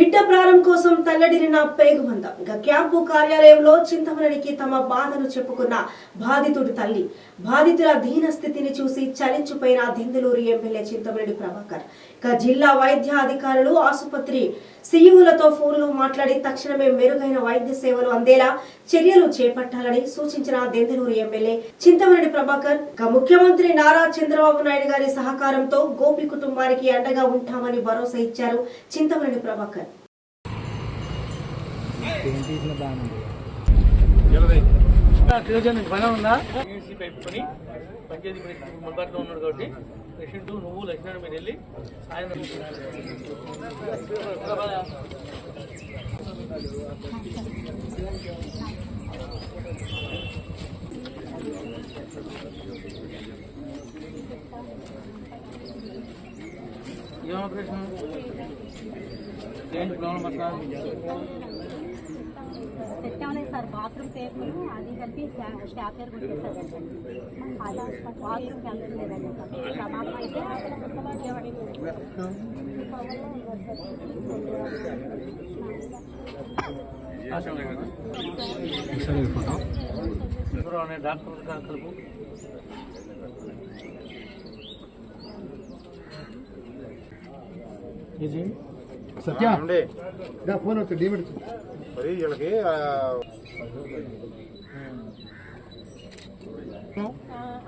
బిడ్డ ప్రారం కోసం తల్లడిల్లిన పేగుమంద. ఇక క్యాంపు కార్యాలయంలో చింతమనడికి తమ బాధను చెప్పుకున్న బాధితుడి తల్లి బాధితుల దీన స్థితిని చూసి చలించిపోయిన దిందులూరు ఎమ్మెల్యే చింతమనడి ప్రభాకర్. ఇక జిల్లా వైద్య అధికారులు ఆసుపత్రి సీఈఓలతో ఫోన్లో మాట్లాడి తక్షణమే మెరుగైన వైద్య సేవలు అందేలా చర్యలు చేపట్టాలని సూచించిన దెందులూరు ఎమ్మెల్యే చింతమనేని ప్రభాకర్ ఇక ముఖ్యమంత్రి నారా చంద్రబాబు నాయుడు గారి సహకారంతో గోపి కుటుంబానికి అండగా ఉంటామని భరోసా ఇచ్చారు చింతమనడి ప్రభాకర్. యూనివర్సిటీ పెట్టుకొని పంచాయతీ మొబైల్తో ఉన్నాడు కాబట్టి పేషెంట్ నువ్వు లక్ష్మణ్ మీరు వెళ్ళి సాయంత్రం ఏం ఆపరేషన్? ఏంటి ప్రాబ్లం అట్లా పెట్టామని సార్ బాత్రూమ్ పేపర్ అది కలిపి స్టాఫ్ పేరు కొట్టేసారు అది బాత్రూమ్కి వెళ్తలేదండి సార్ ప్రమాదం అయితే ఎవరో అనే డాక్టర్ గారు కలుపు ఇది సత్య దా ఫోన్ అవుతుంది డీమిట్ మరి వీళ్ళకి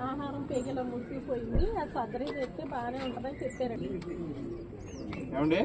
ఆహారం పేగల ముసిపోయింది అది సర్జరీ చేస్తే బాగానే ఉంటుందని చెప్పారండి. ఏమండి?